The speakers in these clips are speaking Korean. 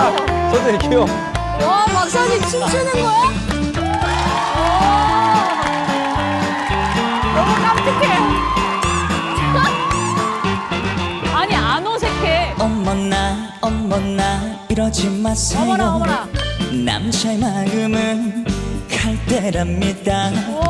선생님 귀여워. 와 박사님 춤추는 거야? 너무 깜찍해. 아니 안 어색해. 어머나 어머나 이러지 마세요 어머나 어머나. 남자의 마음은 갈대랍니다 오.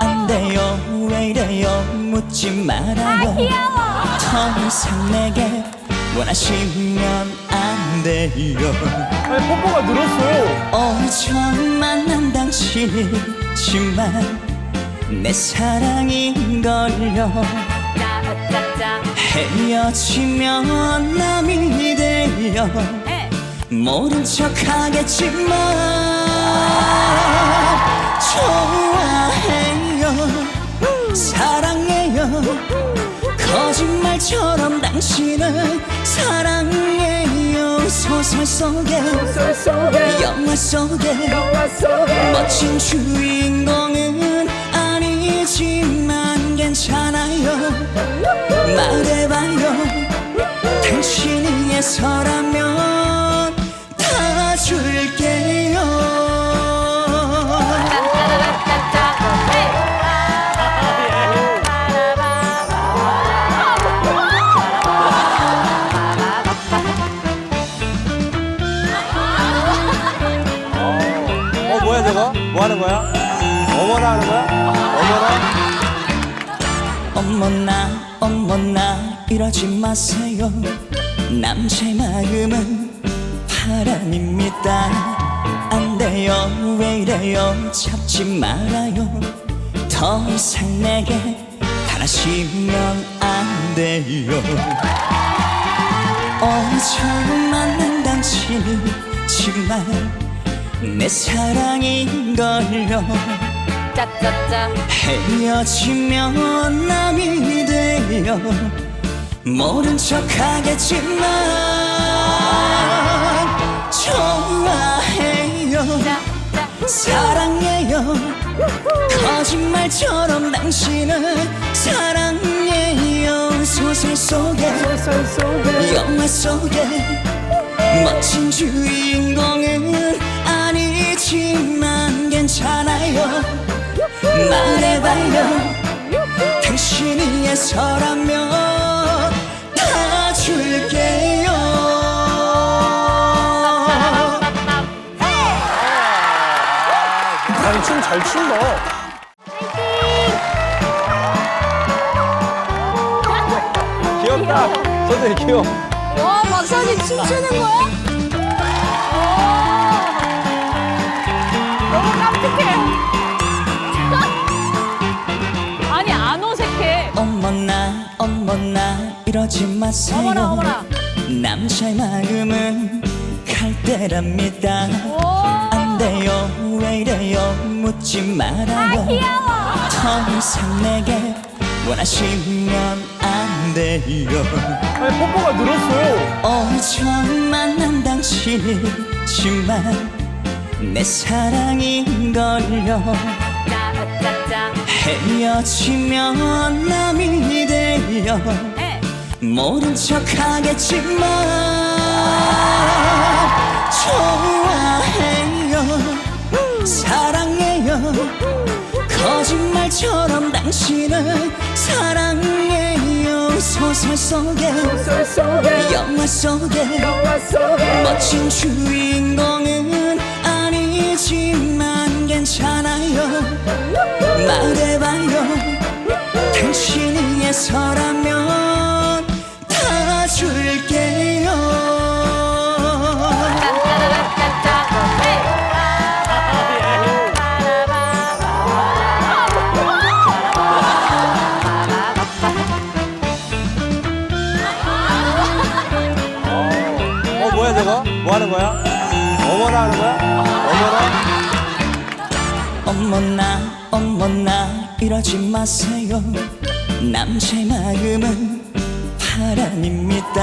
안 돼요 왜 이래요 묻지 말아요 귀여워. 더 이상 내게 원하시면 안 돼요. 아니 뽀뽀가 늘었어요. 어 처음 만난 당신이지만 내 사랑인걸요. 헤어지면 남이 돼요. 에. 모른 척 하겠지만 좋아해요. 사랑해요. 거짓말처럼 당신을 사랑해 요 소설 속에 영화 속에 멋진 주인공은 아니지만 괜찮아요. 말해봐요. 당신이 예서라면 다 줄게 뭐 하는 거야? 어머나 하는 거야? 어머나. 어머나 어머나 이러지 마세요 남자의 마음은 바람입니다 안 돼요 왜 이래요 잡지 말아요 더 이상 내게 달아시면 안 돼요 어 처음 만난 당신이지만 내 사랑인걸요. 짜짜짜. 헤어지면 남이 돼요. 모른 척 하겠지만 좋아해요. 사랑해요. 거짓말처럼 당신을 사랑해요. 소설 속에 영화 속에. 멋진 주인공은 아니지만 괜찮아요 말해봐요 당신이 예서라면 다 줄게요 아니 춤잘 춘다. 귀엽다. 선생님 귀여워. 와 박사님 춤추는 거야? 깜찍해. 아니 안 어색해. 어머나 어머나 이러지 마세요 어머나 어머나. 남자의 마음은 갈대랍니다 오. 안 돼요 왜 이래요 묻지 말아요 귀여워. 더 이상 내게 원하시면 안 돼요 아니 뽀뽀가 늘었어요. 어 처음 만난 당신이지만 내 사랑인 걸요 짜짜짜. 헤어지면 남이 에. 모른 척 하겠지만 좋아해요 사랑해요 거짓말처럼 당신을 사랑해요 소설 속에 영화 속에 멋진 주인공은 아니지만 괜찮아요 말해봐요 당신이 예서라면 다 줄게요 어? 뭐 하는 거야? 어머나 하는 거야? 어머나. 어머나 이러지 마세요. 남자의 마음은 바람입니다.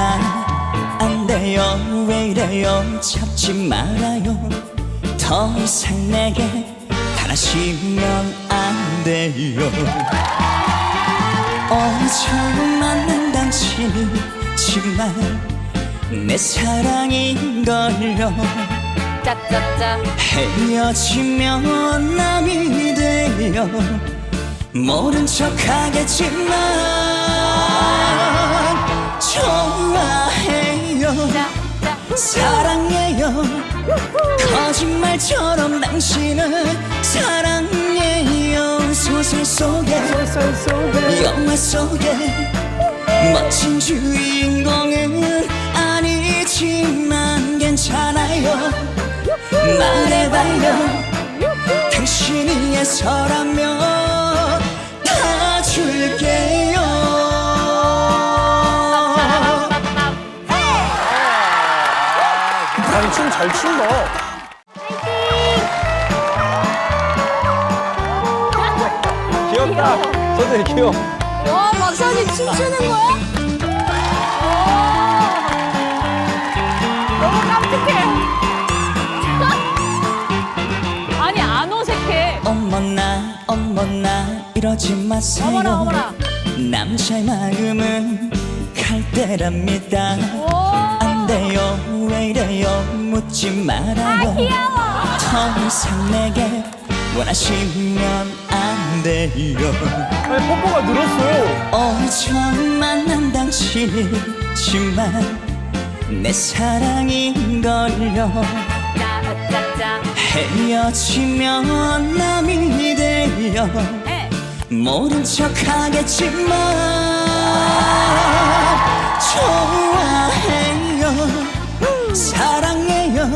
안 돼요 왜 이래요? 잡지 말아요. 더 이상 내게 달아시면 안 돼요. 어 처음 만난 당신이지만 내 사랑인걸요 짜짜짜. 헤어지면 남이 되어 모른 척 하겠지만 좋아해요. 짜짜 사랑해요. 거짓말처럼 당신을 사랑해요. 소설 속에. 영화 속에. 멋진 주인공은 아니지만 괜찮아요 말해봐요 당신이 예서라면 다 줄게요 아니 춤잘 춘다. 귀엽다. 선생님 귀여워. 와 박사님 춤추는 거야? 이러지 마세요 어머나, 어머나. 남자의 마음은 갈대랍니다. 오. 안 돼요 왜 이래요? 묻지 말아요. 더 이상 내게 원하시면 안 돼요. 아니 뽀뽀가 늘었어요. 어 처음 만난 당신이지만 내 사랑인걸요. 헤어지면 남이 에 모른 척 하겠지만 좋아해요. 사랑해요.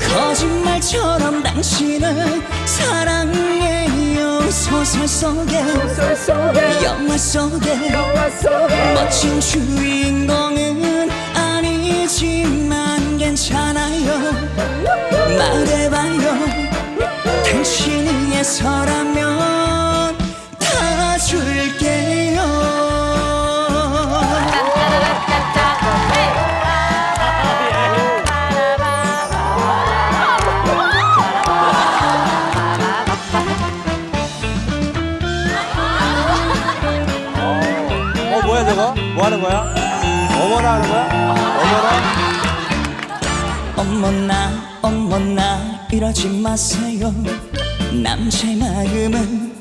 거짓말처럼 당신을 사랑해요. 소설 속에 영화 속에 멋진 주인공은 아니지만 괜찮아요. 말해봐요. 당신이 예서라면 다 줄게요 어 뭐야 저거? 뭐 하는 거야? 어머나 하는 거야? 어머나? 어머나 어머나 이러지 마세요 남자의 마음은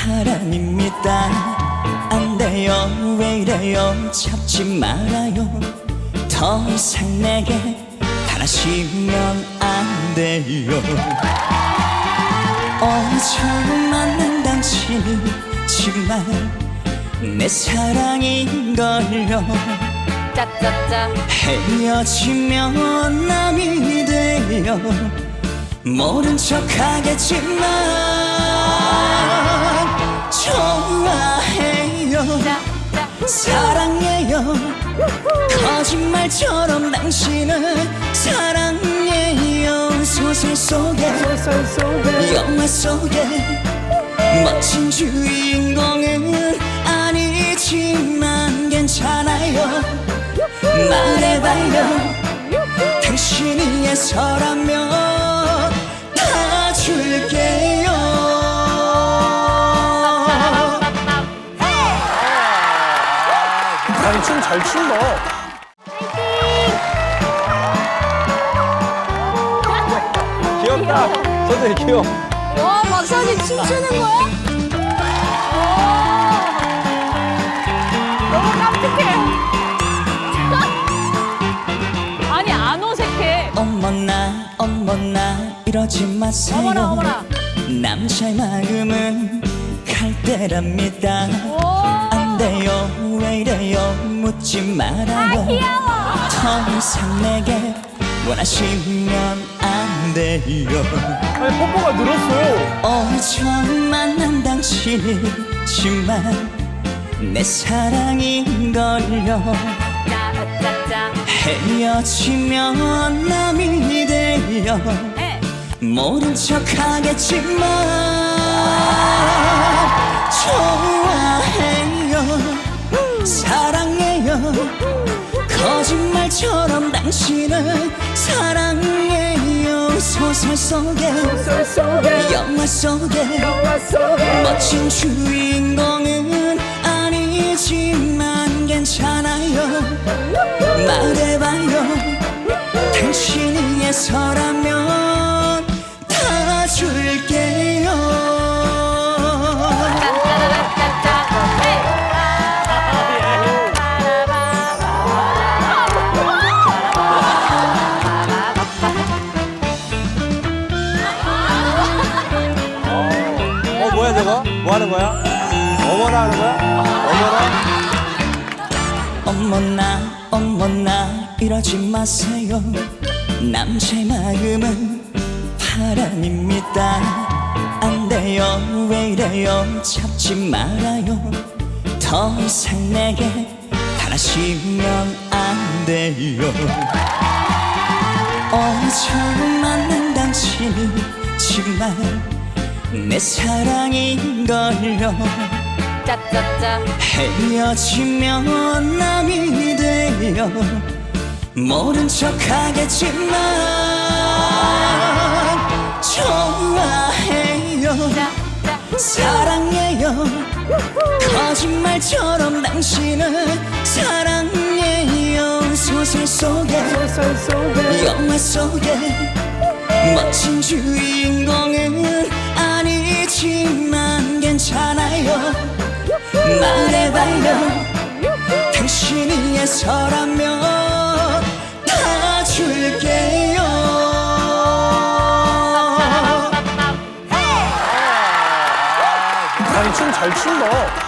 바람입니다. 안 돼요. 왜 이래요? 잡지 말아요. 더 이상 내게 달아시면 안 돼요. 어 처음 만난 당신이지만 내 사랑인걸요. 짜짜짜 헤어지면 남이 되어 모른 척 하겠지만 좋아해요. 사랑해요. 거짓말처럼 당신을 사랑해요. 소설 속에 영화 속에. 멋진 주인공은 아니지만 괜찮아요. 말해봐요. 당신이 예서라면 귀엽다. 선생님 귀여워. 와 박사님 춤추는 거야? 너무 깜찍해 아니 안 어색해 어머나 어머나 이러지 마세요 어머나, 어머나. 남자의 마음은 갈대랍니다 오안 돼요 왜 이래요 묻지 말아요 더 이상 내게 원하시면 안 돼요. 아니 뽀뽀가 늘었어요. 어 처음 만난 당신이지만 내 사랑인걸요. 헤어지면 남이 에 모른 척 하겠지만 좋아해요. 사랑해요 거짓말처럼 당신을 사랑해요 소설 속에, 소설 속에 영화 속에, 영화 속에. 멋진 주인공은 아니지만 괜찮아요. 말해봐요. 당신이에서라면 다 줄게. 하는 거야? 어머나 하는 거야? 어머나? 어머나 어머나 이러지 마세요 남자의 마음은 바람입니다 안 돼요 왜 이래요 잡지 말아요 더 이상 내게 가라시면 안 돼요 어 처음 만난 당신이 지만 내 사랑인걸요 짜짜짜. 헤어지면 남이 되어 모른 척 하겠지만 좋아해요. 사랑해요. 거짓말처럼 당신은 사랑해요. 소설 속에. 영화 속에 멋진 주인공은 없지만 괜찮아요. 말해봐요 당신이 애서라면 다 줄게요. 아니 잘 춘다.